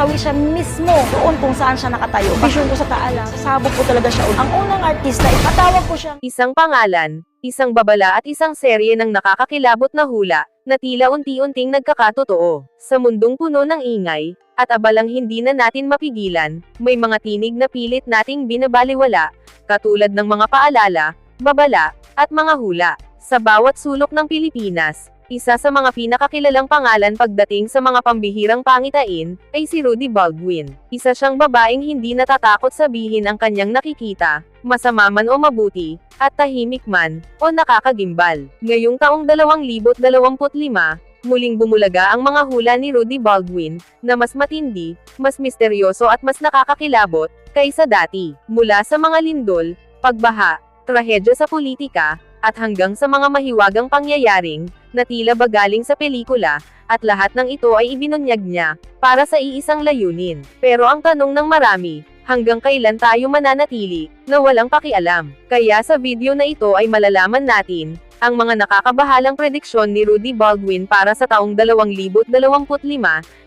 Nasawi siya mismo doon kung saan siya nakatayo. Vision ko sa taala, sasabog ko talaga siya. Ang unang artista, ipatawag ko siya. Isang pangalan, isang babala at isang serye ng nakakakilabot na hula, na tila unti-unting nagkakatotoo. Sa mundong puno ng ingay, at abalang hindi na natin mapigilan, may mga tinig na pilit nating binabaliwala, katulad ng mga paalala, babala, at mga hula. Sa bawat sulok ng Pilipinas, isa sa mga pinakakilalang pangalan pagdating sa mga pambihirang pangitain, ay si Rudy Baldwin. Isa siyang babaeng hindi natatakot sabihin ang kanyang nakikita, masama man o mabuti, at tahimik man, o nakakagimbal. Ngayong taong 2025, muling bumulaga ang mga hula ni Rudy Baldwin, na mas matindi, mas misteryoso at mas nakakakilabot, kaysa dati. Mula sa mga lindol, pagbaha, trahedya sa politika, at hanggang sa mga mahiwagang pangyayaring, na tila ba galing sa pelikula, at lahat ng ito ay ibinunyag niya, para sa iisang layunin. Pero ang tanong ng marami, hanggang kailan tayo mananatili, na walang pakialam. Kaya sa video na ito ay malalaman natin, ang mga nakakabahalang prediksyon ni Rudy Baldwin para sa taong 2025,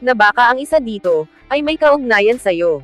na baka ang isa dito, ay may kaugnayan sa'yo.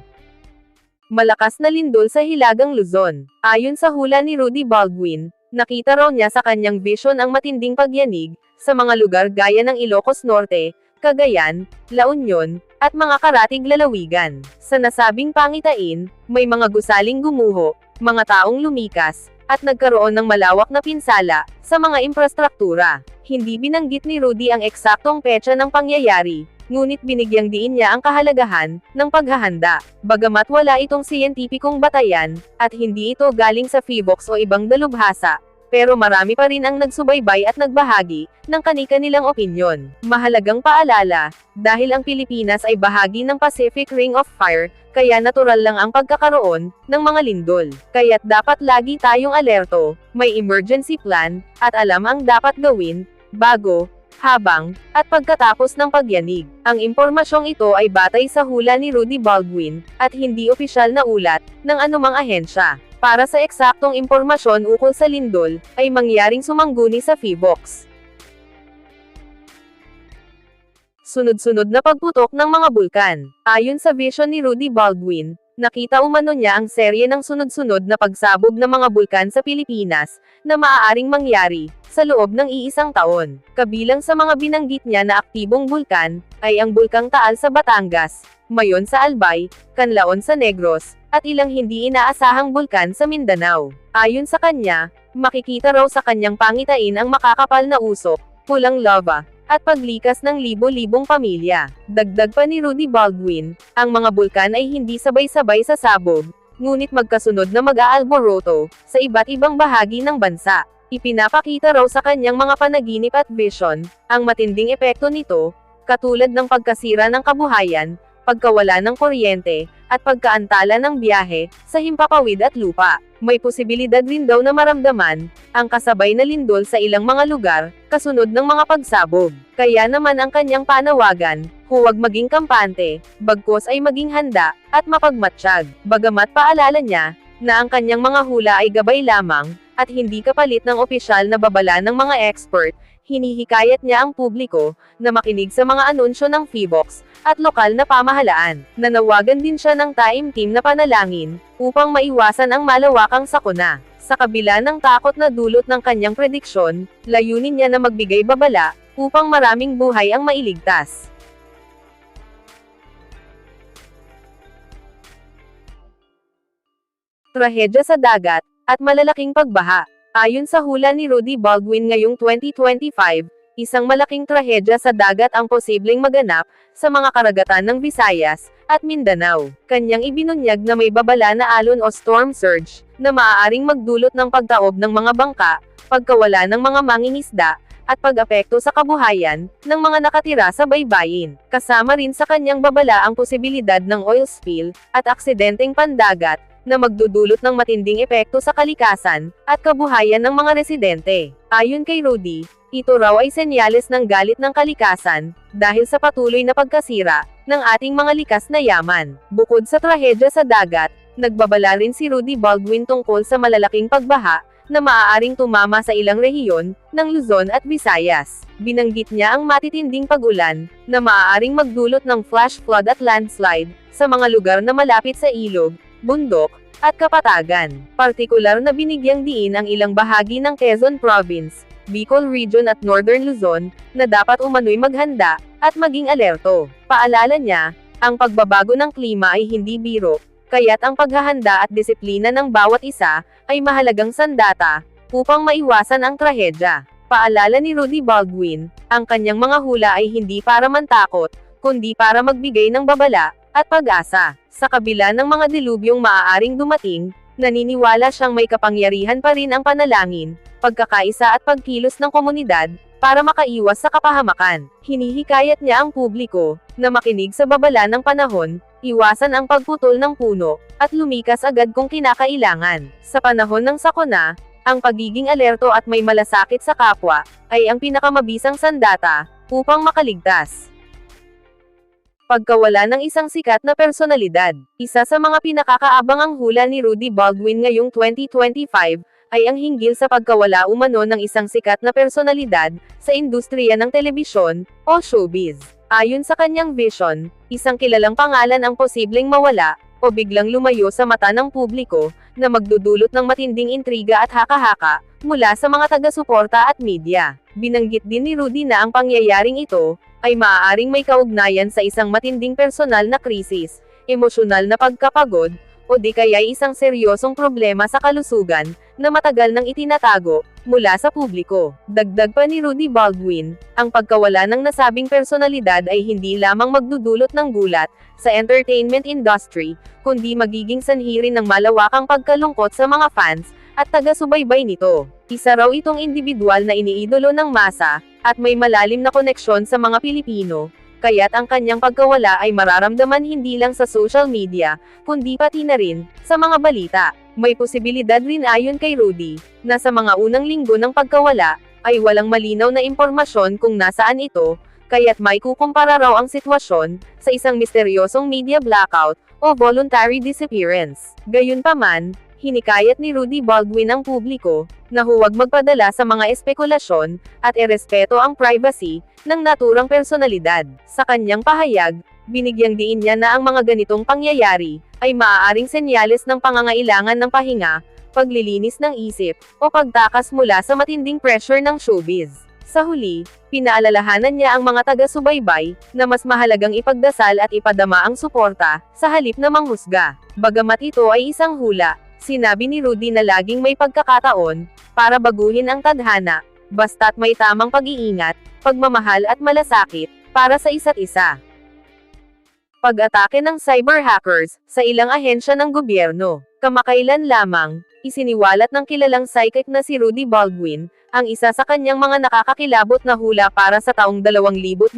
Malakas na lindol sa Hilagang Luzon. Ayon sa hula ni Rudy Baldwin, nakita raw niya sa kanyang vision ang matinding pagyanig, sa mga lugar gaya ng Ilocos Norte, Cagayan, La Union, at mga karatig lalawigan. Sa nasabing pangitain, may mga gusaling gumuho, mga taong lumikas, at nagkaroon ng malawak na pinsala, sa mga infrastruktura. Hindi binanggit ni Rudy ang eksaktong petsa ng pangyayari, ngunit binigyang diin niya ang kahalagahan, ng paghahanda. Bagamat wala itong siyentipikong batayan, at hindi ito galing sa Phoebox o ibang dalubhasa, pero marami pa rin ang nagsubaybay at nagbahagi, ng kani-kanilang opinyon. Mahalagang paalala, dahil ang Pilipinas ay bahagi ng Pacific Ring of Fire, kaya natural lang ang pagkakaroon, ng mga lindol. Kaya't dapat lagi tayong alerto, may emergency plan, at alam ang dapat gawin, bago, habang, at pagkatapos ng pagyanig. Ang impormasyong ito ay batay sa hula ni Rudy Baldwin, at hindi opisyal na ulat, ng anumang ahensya. Para sa eksaktong impormasyon ukol sa lindol, ay mangyaring sumangguni sa Phoebox. Sunod-sunod na pagputok ng mga bulkan. Ayon sa vision ni Rudy Baldwin, nakita umano niya ang serye ng sunod-sunod na pagsabog ng mga bulkan sa Pilipinas, na maaaring mangyari, sa loob ng iisang taon. Kabilang sa mga binanggit niya na aktibong bulkan, ay ang Bulkang Taal sa Batangas, Mayon sa Albay, Canlaon sa Negros, at ilang hindi inaasahang bulkan sa Mindanao. Ayon sa kanya, makikita raw sa kanyang pangitain ang makakapal na usok, pulang lava, at paglikas ng libo-libong pamilya. Dagdag pa ni Rudy Baldwin, ang mga bulkan ay hindi sabay-sabay sa sabog, ngunit magkasunod na mag-aalboroto, sa iba't ibang bahagi ng bansa. Ipinapakita raw sa kanyang mga panaginip at vision, ang matinding epekto nito, katulad ng pagkasira ng kabuhayan, pagkawala ng kuryente, at pagkaantala ng biyahe, sa himpapawid at lupa. May posibilidad rin daw na maramdaman, ang kasabay na lindol sa ilang mga lugar, kasunod ng mga pagsabog. Kaya naman ang kanyang panawagan, huwag maging kampante, bagkos ay maging handa, at mapagmatsyag. Bagamat paalala niya, na ang kanyang mga hula ay gabay lamang, at hindi kapalit ng opisyal na babala ng mga expert, hinihikayat niya ang publiko, na makinig sa mga anunsyo ng Phoebox, at lokal na pamahalaan. Nanawagan din siya ng time team na panalangin, upang maiwasan ang malawakang sakuna. Sa kabila ng takot na dulot ng kanyang prediksyon, layunin niya na magbigay babala, upang maraming buhay ang mailigtas. Trahedya sa dagat, at malalaking pagbaha. Ayon sa hula ni Rudy Baldwin ngayong 2025, isang malaking trahedya sa dagat ang posibleng maganap sa mga karagatan ng Visayas at Mindanao. Kanyang ibinunyag na may babala na alon o storm surge na maaaring magdulot ng pagtaob ng mga bangka, pagkawala ng mga mangingisda, at pag-apekto sa kabuhayan ng mga nakatira sa baybayin. Kasama rin sa kanyang babala ang posibilidad ng oil spill at aksidenteng pandagat na magdudulot ng matinding epekto sa kalikasan at kabuhayan ng mga residente. Ayon kay Rudy, ito raw ay senyales ng galit ng kalikasan dahil sa patuloy na pagkasira ng ating mga likas na yaman. Bukod sa trahedya sa dagat, nagbabala rin si Rudy Baldwin tungkol sa malalaking pagbaha na maaaring tumama sa ilang rehiyon ng Luzon at Visayas. Binanggit niya ang matitinding pag-ulan na maaaring magdulot ng flash flood at landslide sa mga lugar na malapit sa ilog, bundok, at kapatagan. Partikular na binigyang diin ang ilang bahagi ng Quezon Province, Bicol Region at Northern Luzon na dapat umano'y maghanda at maging alerto. Paalala niya, ang pagbabago ng klima ay hindi biro, kaya't ang paghahanda at disiplina ng bawat isa ay mahalagang sandata upang maiwasan ang trahedya. Paalala ni Rudy Baldwin, ang kanyang mga hula ay hindi para mantakot, kundi para magbigay ng babala at pag-asa. Sa kabila ng mga dilubyong maaaring dumating, naniniwala siyang may kapangyarihan pa rin ang panalangin, pagkakaisa at pagkilos ng komunidad, para makaiwas sa kapahamakan. Hinihikayat niya ang publiko, na makinig sa babala ng panahon, iwasan ang pagputol ng puno, at lumikas agad kung kinakailangan. Sa panahon ng sakuna, ang pagiging alerto at may malasakit sa kapwa, ay ang pinakamabisang sandata, upang makaligtas. Pagkawala ng isang sikat na personalidad. Isa sa mga pinakakaabangang hula ni Rudy Baldwin ngayong 2025, ay ang hinggil sa pagkawala umano ng isang sikat na personalidad, sa industriya ng telebisyon, o showbiz. Ayon sa kanyang vision, isang kilalang pangalan ang posibleng mawala, o biglang lumayo sa mata ng publiko, na magdudulot ng matinding intriga at haka-haka, mula sa mga taga-suporta at media. Binanggit din ni Rudy na ang pangyayaring ito, ay maaaring may kaugnayan sa isang matinding personal na krisis, emosyonal na pagkapagod, o di kaya'y isang seryosong problema sa kalusugan, na matagal nang itinatago, mula sa publiko. Dagdag pa ni Rudy Baldwin, ang pagkawala ng nasabing personalidad ay hindi lamang magdudulot ng gulat, sa entertainment industry, kundi magiging sanhi rin ng malawakang pagkalungkot sa mga fans, at taga-subaybay nito. Isa raw itong individual na iniidolo ng masa, at may malalim na koneksyon sa mga Pilipino, kaya't ang kanyang pagkawala ay mararamdaman hindi lang sa social media, kundi pati na rin, sa mga balita. May posibilidad rin ayon kay Rudy, na sa mga unang linggo ng pagkawala, ay walang malinaw na impormasyon kung nasaan ito, kaya't may kukumpara raw ang sitwasyon, sa isang misteryosong media blackout, o voluntary disappearance. Gayunpaman, hinikayat ni Rudy Baldwin ang publiko, na huwag magpadala sa mga espekulasyon, at erespeto ang privacy, ng naturang personalidad. Sa kanyang pahayag, binigyang diin niya na ang mga ganitong pangyayari, ay maaaring senyales ng pangangailangan ng pahinga, paglilinis ng isip, o pagtakas mula sa matinding pressure ng showbiz. Sa huli, pinaalalahanan niya ang mga taga-subaybay, na mas mahalagang ipagdasal at ipadama ang suporta, sa halip na manghusga. Bagamat ito ay isang hula, sinabi ni Rudy na laging may pagkakataon, para baguhin ang tadhana, basta't may tamang pag-iingat, pagmamahal at malasakit, para sa isa't isa. Pag-atake ng cyber hackers, sa ilang ahensya ng gobyerno. Kamakailan lamang, isiniwalat ng kilalang psychic na si Rudy Baldwin, ang isa sa kanyang mga nakakakilabot na hula para sa taong 2025,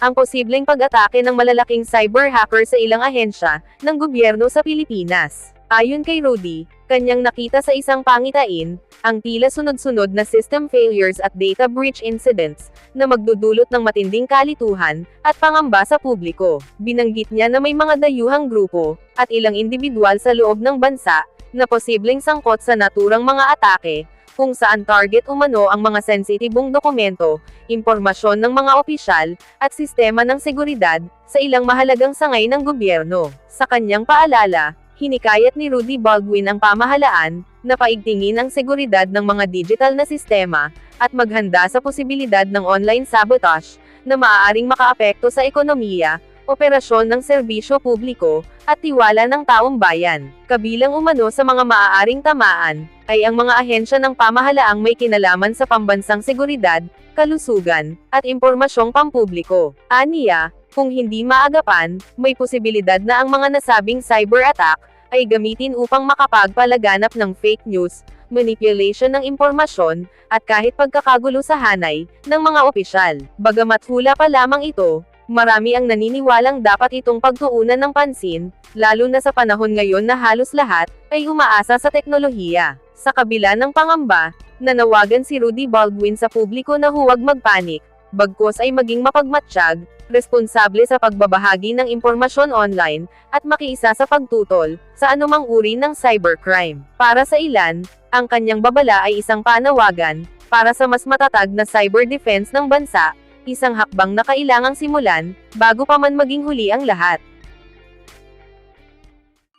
ang posibleng pag-atake ng malalaking cyber hacker sa ilang ahensya ng gobyerno sa Pilipinas. Ayon kay Rudy, kanyang nakita sa isang pangitain, ang tila sunod-sunod na system failures at data breach incidents, na magdudulot ng matinding kalituhan, at pangamba sa publiko. Binanggit niya na may mga dayuhang grupo, at ilang individual sa loob ng bansa, na posibleng sangkot sa naturang mga atake, kung saan target umano ang mga sensitibong dokumento, impormasyon ng mga opisyal, at sistema ng seguridad, sa ilang mahalagang sangay ng gobyerno. Sa kanyang paalala, hinikayat ni Rudy Baldwin ang pamahalaan, na paigtingin ang seguridad ng mga digital na sistema, at maghanda sa posibilidad ng online sabotage, na maaaring makaapekto sa ekonomiya, operasyon ng serbisyo publiko, at tiwala ng taong bayan. Kabilang umano sa mga maaaring tamaan, ay ang mga ahensya ng pamahalaang may kinalaman sa pambansang seguridad, kalusugan, at impormasyong pampubliko. Aniya, kung hindi maagapan, may posibilidad na ang mga nasabing cyber attack, ay gamitin upang makapagpalaganap ng fake news, manipulation ng impormasyon, at kahit pagkakagulo sa hanay, ng mga opisyal. Bagamat hula pa lamang ito, marami ang naniniwalang dapat itong pagtuunan ng pansin, lalo na sa panahon ngayon na halos lahat, ay umaasa sa teknolohiya. Sa kabila ng pangamba, nanawagan si Rudy Baldwin sa publiko na huwag magpanik, bagkos ay maging mapagmatsyag, responsable sa pagbabahagi ng impormasyon online, at makiisa sa pagtutol sa anumang uri ng cybercrime. Para sa ilan, ang kanyang babala ay isang panawagan para sa mas matatag na cyber defense ng bansa, isang hakbang na kailangang simulan bago pa man maging huli ang lahat.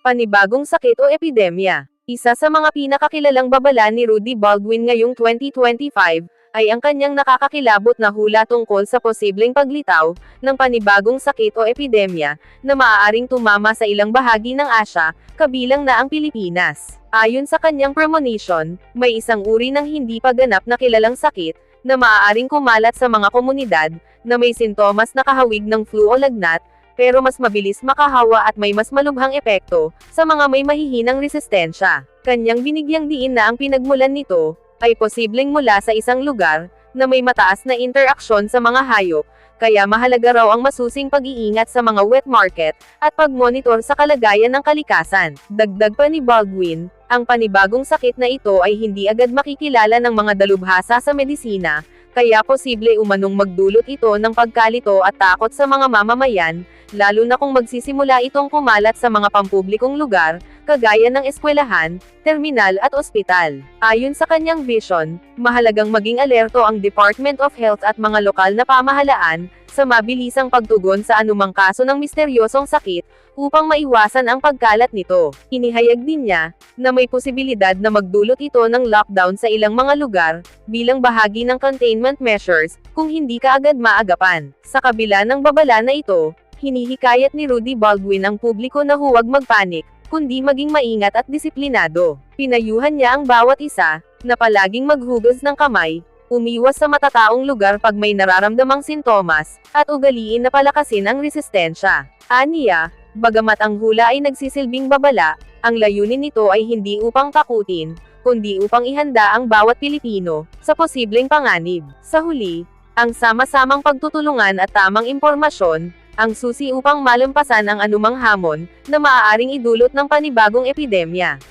Panibagong sakit o epidemya. Isa sa mga pinakakilalang babala ni Rudy Baldwin ngayong 2025, ay ang kanyang nakakakilabot na hula tungkol sa posibleng paglitaw ng panibagong sakit o epidemya na maaaring tumama sa ilang bahagi ng Asya, kabilang na ang Pilipinas. Ayon sa kanyang premonition, may isang uri ng hindi pa ganap na kilalang sakit na maaaring kumalat sa mga komunidad na may sintomas na kahawig ng flu o lagnat, pero mas mabilis makahawa at may mas malubhang epekto sa mga may mahihinang resistensya. Kanyang binigyang diin na ang pinagmulan nito ay posibleng mula sa isang lugar na may mataas na interaksyon sa mga hayop, kaya mahalaga raw ang masusing pag-iingat sa mga wet market at pag-monitor sa kalagayan ng kalikasan. Dagdag pa ni Baldwin, ang panibagong sakit na ito ay hindi agad makikilala ng mga dalubhasa sa medisina, kaya posible umanong magdulot ito ng pagkalito at takot sa mga mamamayan, lalo na kung magsisimula itong kumalat sa mga pampublikong lugar, kagaya ng eskwelahan, terminal at ospital. Ayon sa kanyang vision, mahalagang maging alerto ang Department of Health at mga lokal na pamahalaan, sa mabilisang pagtugon sa anumang kaso ng misteryosong sakit, upang maiwasan ang pagkalat nito. Inihayag din niya, na may posibilidad na magdulot ito ng lockdown sa ilang mga lugar, bilang bahagi ng containment measures, kung hindi ka agad maagapan. Sa kabila ng babala na ito, hinihikayat ni Rudy Baldwin ang publiko na huwag magpanik, kundi maging maingat at disiplinado. Pinayuhan niya ang bawat isa, na palaging maghugas ng kamay, umiwas sa matataong lugar pag may nararamdamang sintomas, at ugaliin na palakasin ang resistensya. Aniya, bagamat ang hula ay nagsisilbing babala, ang layunin nito ay hindi upang takutin, kundi upang ihanda ang bawat Pilipino sa posibleng panganib. Sa huli, ang sama-samang pagtutulungan at tamang impormasyon, ang susi upang malampasan ang anumang hamon na maaaring idulot ng panibagong epidemya.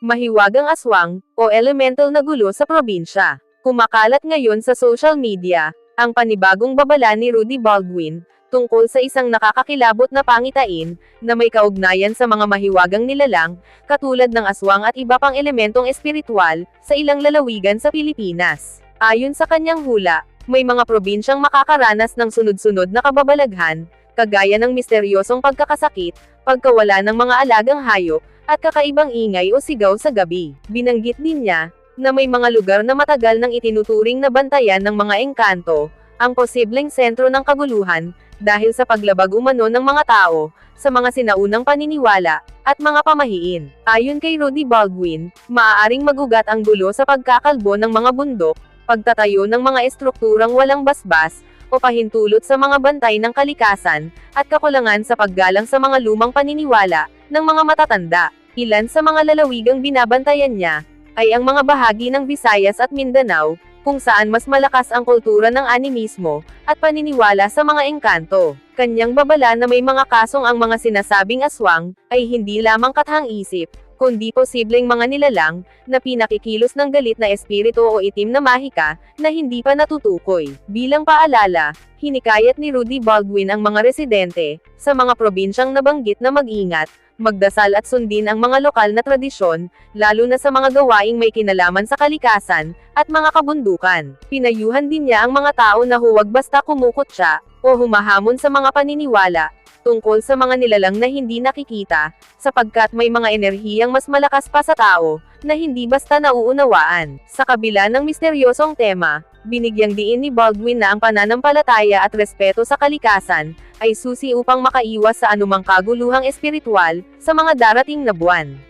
Mahiwagang aswang, o elemental na gulo sa probinsya. Kumakalat ngayon sa social media, ang panibagong babala ni Rudy Baldwin, tungkol sa isang nakakakilabot na pangitain, na may kaugnayan sa mga mahiwagang nilalang, katulad ng aswang at iba pang elementong espiritual, sa ilang lalawigan sa Pilipinas. Ayon sa kanyang hula, may mga probinsyang makakaranas ng sunod-sunod na kababalaghan, kagaya ng misteryosong pagkakasakit, pagkawala ng mga alagang hayop, at kakaibang ingay o sigaw sa gabi. Binanggit din niya, na may mga lugar na matagal nang itinuturing na bantayan ng mga engkanto, ang posibleng sentro ng kaguluhan, dahil sa paglabag umano ng mga tao, sa mga sinaunang paniniwala, at mga pamahiin. Ayon kay Rudy Baldwin, maaaring magugat ang gulo sa pagkakalbo ng mga bundok, pagtatayo ng mga estrukturang walang basbas, o pahintulot sa mga bantay ng kalikasan, at kakulangan sa paggalang sa mga lumang paniniwala, ng mga matatanda. Ilan sa mga lalawigang binabantayan niya, ay ang mga bahagi ng Visayas at Mindanao, kung saan mas malakas ang kultura ng animismo, at paniniwala sa mga engkanto. Kanyang babala na may mga kasong ang mga sinasabing aswang, ay hindi lamang kathang isip, kundi posibleng mga nilalang, na pinakikilos ng galit na espiritu o itim na mahika, na hindi pa natutukoy. Bilang paalala, hinikayat ni Rudy Baldwin ang mga residente, sa mga probinsyang nabanggit na mag-ingat, magdasal at sundin ang mga lokal na tradisyon, lalo na sa mga gawaing may kinalaman sa kalikasan, at mga kabundukan. Pinayuhan din niya ang mga tao na huwag basta kumukot siya, o humahamon sa mga paniniwala, tungkol sa mga nilalang na hindi nakikita, sapagkat may mga enerhiyang mas malakas pa sa tao, na hindi basta nauunawaan. Sa kabila ng misteryosong tema, binigyang diin ni Baldwin na ang pananampalataya at respeto sa kalikasan, ay susi upang makaiwas sa anumang kaguluhang espiritual, sa mga darating na buwan.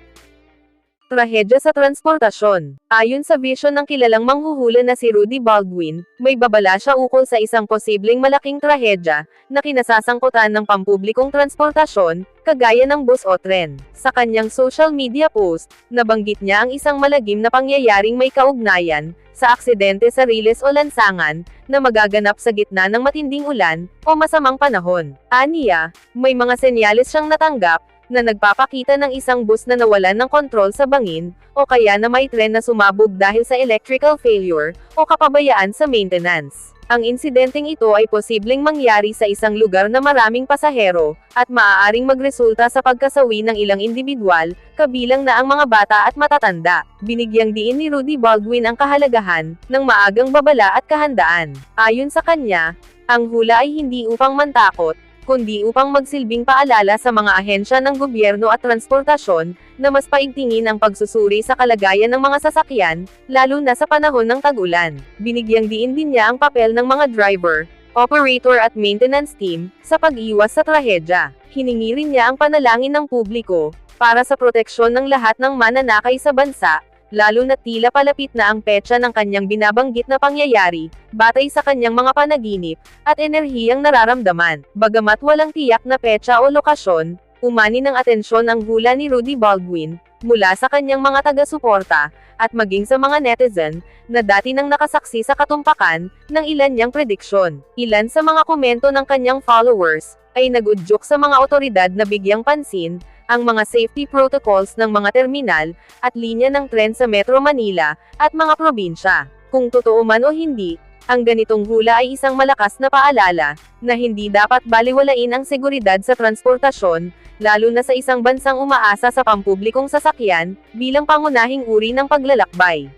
Trahedya sa transportasyon. Ayon sa vision ng kilalang manghuhula na si Rudy Baldwin, may babala siya ukol sa isang posibleng malaking trahedya, na kinasasangkutan ng pampublikong transportasyon, kagaya ng bus o tren. Sa kanyang social media post, nabanggit niya ang isang malagim na pangyayaring may kaugnayan, sa aksidente sa riles o lansangan, na magaganap sa gitna ng matinding ulan, o masamang panahon. Aniya, may mga senyales siyang natanggap, na nagpapakita ng isang bus na nawalan ng kontrol sa bangin, o kaya na may tren na sumabog dahil sa electrical failure, o kapabayaan sa maintenance. Ang insidenteng ito ay posibleng mangyari sa isang lugar na maraming pasahero, at maaaring magresulta sa pagkasawi ng ilang individual, kabilang na ang mga bata at matatanda. Binigyang diin ni Rudy Baldwin ang kahalagahan ng maagang babala at kahandaan. Ayon sa kanya, ang hula ay hindi upang mantakot, kundi upang magsilbing paalala sa mga ahensya ng gobyerno at transportasyon, na mas paigtingin ang pagsusuri sa kalagayan ng mga sasakyan, lalo na sa panahon ng tag-ulan. Binigyang diin din niya ang papel ng mga driver, operator at maintenance team, sa pag-iwas sa trahedya. Hiningi rin niya ang panalangin ng publiko, para sa proteksyon ng lahat ng mananakay sa bansa, lalo na tila palapit na ang petsa ng kanyang binabanggit na pangyayari, batay sa kanyang mga panaginip, at enerhiyang nararamdaman. Bagamat walang tiyak na petsa o lokasyon, umani ng atensyon ang hula ni Rudy Baldwin, mula sa kanyang mga taga-suporta, at maging sa mga netizen, na dati nang nakasaksi sa katumpakan, ng ilan niyang prediksyon. Ilan sa mga komento ng kanyang followers, ay nagudyok sa mga otoridad na bigyang pansin, ang mga safety protocols ng mga terminal, at linya ng tren sa Metro Manila, at mga probinsya. Kung totoo man o hindi, ang ganitong hula ay isang malakas na paalala, na hindi dapat baliwalain ang seguridad sa transportasyon, lalo na sa isang bansang umaasa sa pampublikong sasakyan, bilang pangunahing uri ng paglalakbay.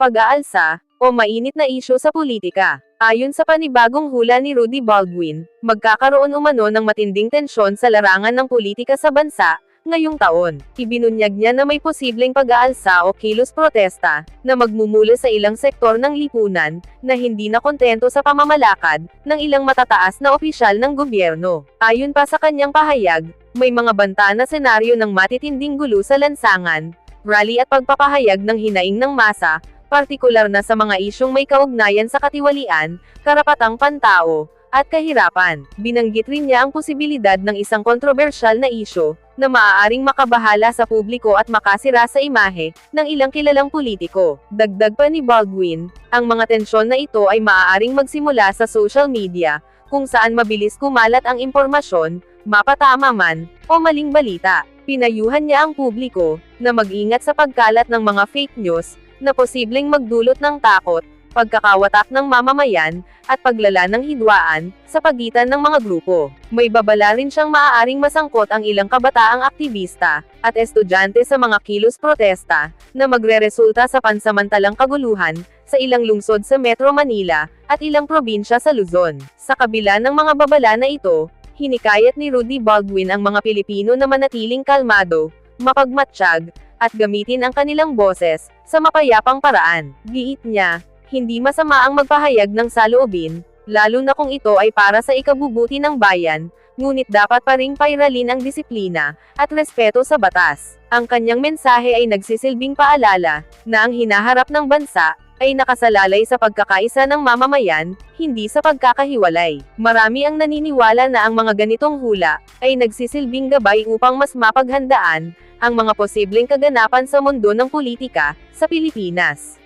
Pag-aalsa, o mainit na isyo sa politika. Ayon sa panibagong hula ni Rudy Baldwin, magkakaroon umano ng matinding tensyon sa larangan ng politika sa bansa, ngayong taon. Ibinunyag niya na may posibleng pag-aalsa o kilos protesta, na magmumula sa ilang sektor ng lipunan, na hindi na kontento sa pamamalakad, ng ilang matataas na opisyal ng gobyerno. Ayon pa sa kanyang pahayag, may mga banta na senaryo ng matitinding gulo sa lansangan, rally at pagpapahayag ng hinaing ng masa, partikular na sa mga isyong may kaugnayan sa katiwalian, karapatang pantao, at kahirapan. Binanggit rin niya ang posibilidad ng isang kontrobersyal na isyo, na maaaring makabahala sa publiko at makasira sa imahe, ng ilang kilalang politiko. Dagdag pa ni Baldwin, ang mga tensyon na ito ay maaaring magsimula sa social media, kung saan mabilis kumalat ang impormasyon, mapatama man, o maling balita. Pinayuhan niya ang publiko, na mag-ingat sa pagkalat ng mga fake news, na posibleng magdulot ng takot, pagkakawatak ng mamamayan, at paglala ng hidwaan, sa pagitan ng mga grupo. May babala rin siyang maaaring masangkot ang ilang kabataang aktivista, at estudyante sa mga kilos protesta, na magreresulta sa pansamantalang kaguluhan, sa ilang lungsod sa Metro Manila, at ilang probinsya sa Luzon. Sa kabila ng mga babala na ito, hinikayat ni Rudy Baldwin ang mga Pilipino na manatiling kalmado, mapagmatsyag, at gamitin ang kanilang boses, sa mapayapang paraan. Giit niya, hindi masama ang magpahayag ng saloobin, lalo na kung ito ay para sa ikabubuti ng bayan, ngunit dapat pa ring pairalin ang disiplina, at respeto sa batas. Ang kanyang mensahe ay nagsisilbing paalala, na ang hinaharap ng bansa, ay nakasalalay sa pagkakaisa ng mamamayan, hindi sa pagkakahiwalay. Marami ang naniniwala na ang mga ganitong hula, ay nagsisilbing gabay upang mas mapaghandaan, ang mga posibleng kaganapan sa mundo ng politika, sa Pilipinas.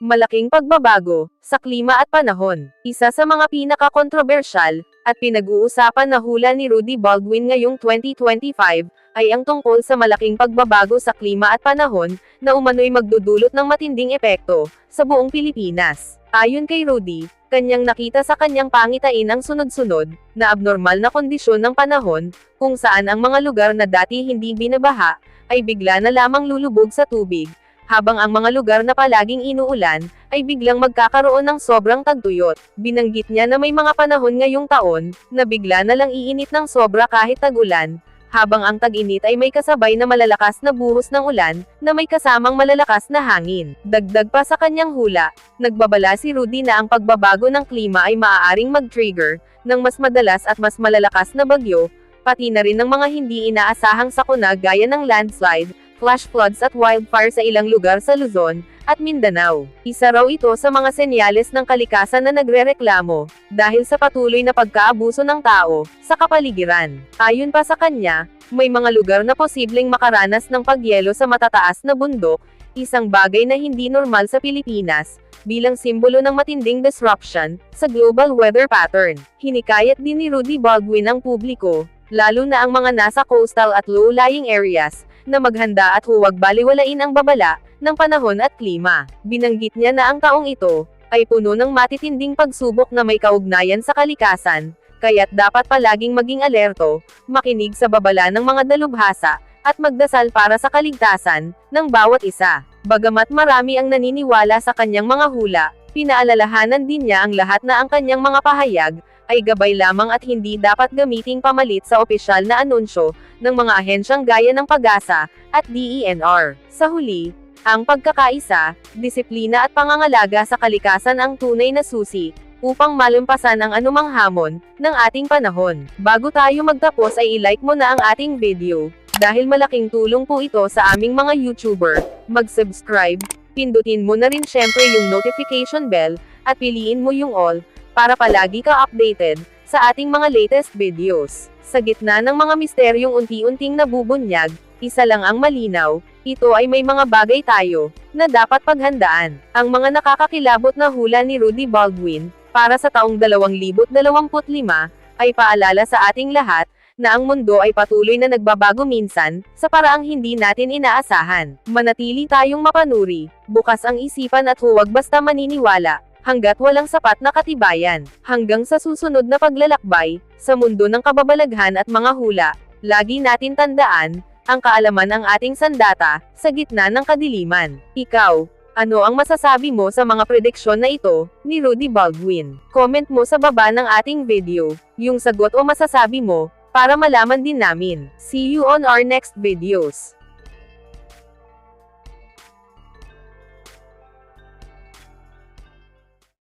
Malaking pagbabago, sa klima at panahon. Isa sa mga pinaka-kontrobersyal, at pinag-uusapan na hula ni Rudy Baldwin ngayong 2025, ay ang tungkol sa malaking pagbabago sa klima at panahon, na umano'y magdudulot ng matinding epekto, sa buong Pilipinas. Ayon kay Rudy, kanyang nakita sa kanyang pangitain ang sunod-sunod, na abnormal na kondisyon ng panahon, kung saan ang mga lugar na dati hindi binabaha, ay bigla na lamang lulubog sa tubig, habang ang mga lugar na palaging inuulan, ay biglang magkakaroon ng sobrang tagtuyot. Binanggit niya na may mga panahon ngayong taon, na bigla na lang iinit ng sobra kahit tag-ulan, habang ang tag-init ay may kasabay na malalakas na buhos ng ulan, na may kasamang malalakas na hangin. Dagdag pa sa kanyang hula, nagbabala si Rudy na ang pagbabago ng klima ay maaaring mag-trigger, ng mas madalas at mas malalakas na bagyo, pati na rin ng mga hindi inaasahang sakuna gaya ng landslide, flash floods at wildfire sa ilang lugar sa Luzon, at Mindanao. Isa raw ito sa mga senyales ng kalikasan na nagrereklamo, dahil sa patuloy na pagkaabuso ng tao, sa kapaligiran. Ayon pa sa kanya, may mga lugar na posibleng makaranas ng pagyelo sa matataas na bundok, isang bagay na hindi normal sa Pilipinas, bilang simbolo ng matinding disruption, sa global weather pattern. Hinikayat din ni Rudy Baldwin ang publiko, lalo na ang mga nasa coastal at low-lying areas, na maghanda at huwag baliwalain ang babala ng panahon at klima. Binanggit niya na ang taong ito ay puno ng matitinding pagsubok na may kaugnayan sa kalikasan, kaya't dapat palaging maging alerto, makinig sa babala ng mga dalubhasa, at magdasal para sa kaligtasan ng bawat isa. Bagamat marami ang naniniwala sa kanyang mga hula, pinaalalahanan din niya ang lahat na ang kanyang mga pahayag ay gabay lamang at hindi dapat gamiting pamalit sa opisyal na anunsyo ng mga ahensyang gaya ng Pag-asa at DENR. Sa huli, ang pagkakaisa, disiplina at pangangalaga sa kalikasan ang tunay na susi upang malumpasan ang anumang hamon ng ating panahon. Bago tayo magtapos ay i-like mo na ang ating video dahil malaking tulong po ito sa aming mga YouTuber. Mag-subscribe, pindutin mo na rin syempre yung notification bell at piliin mo yung all para palagi ka updated sa ating mga latest videos. Sa gitna ng mga misteryong unti-unting nabubunyag, isa lang ang malinaw, ito ay may mga bagay tayo na dapat paghandaan. Ang mga nakakakilabot na hula ni Rudy Baldwin para sa taong 2025 ay paalala sa ating lahat na ang mundo ay patuloy na nagbabago minsan sa paraang hindi natin inaasahan. Manatili tayong mapanuri, bukas ang isipan at huwag basta maniniwala hanggat walang sapat na katibayan. Hanggang sa susunod na paglalakbay, sa mundo ng kababalaghan at mga hula, lagi natin tandaan, ang kaalaman ang ating sandata, sa gitna ng kadiliman. Ikaw, ano ang masasabi mo sa mga prediksyon na ito, ni Rudy Baldwin? Comment mo sa baba ng ating video, yung sagot o masasabi mo, para malaman din namin. See you on our next videos.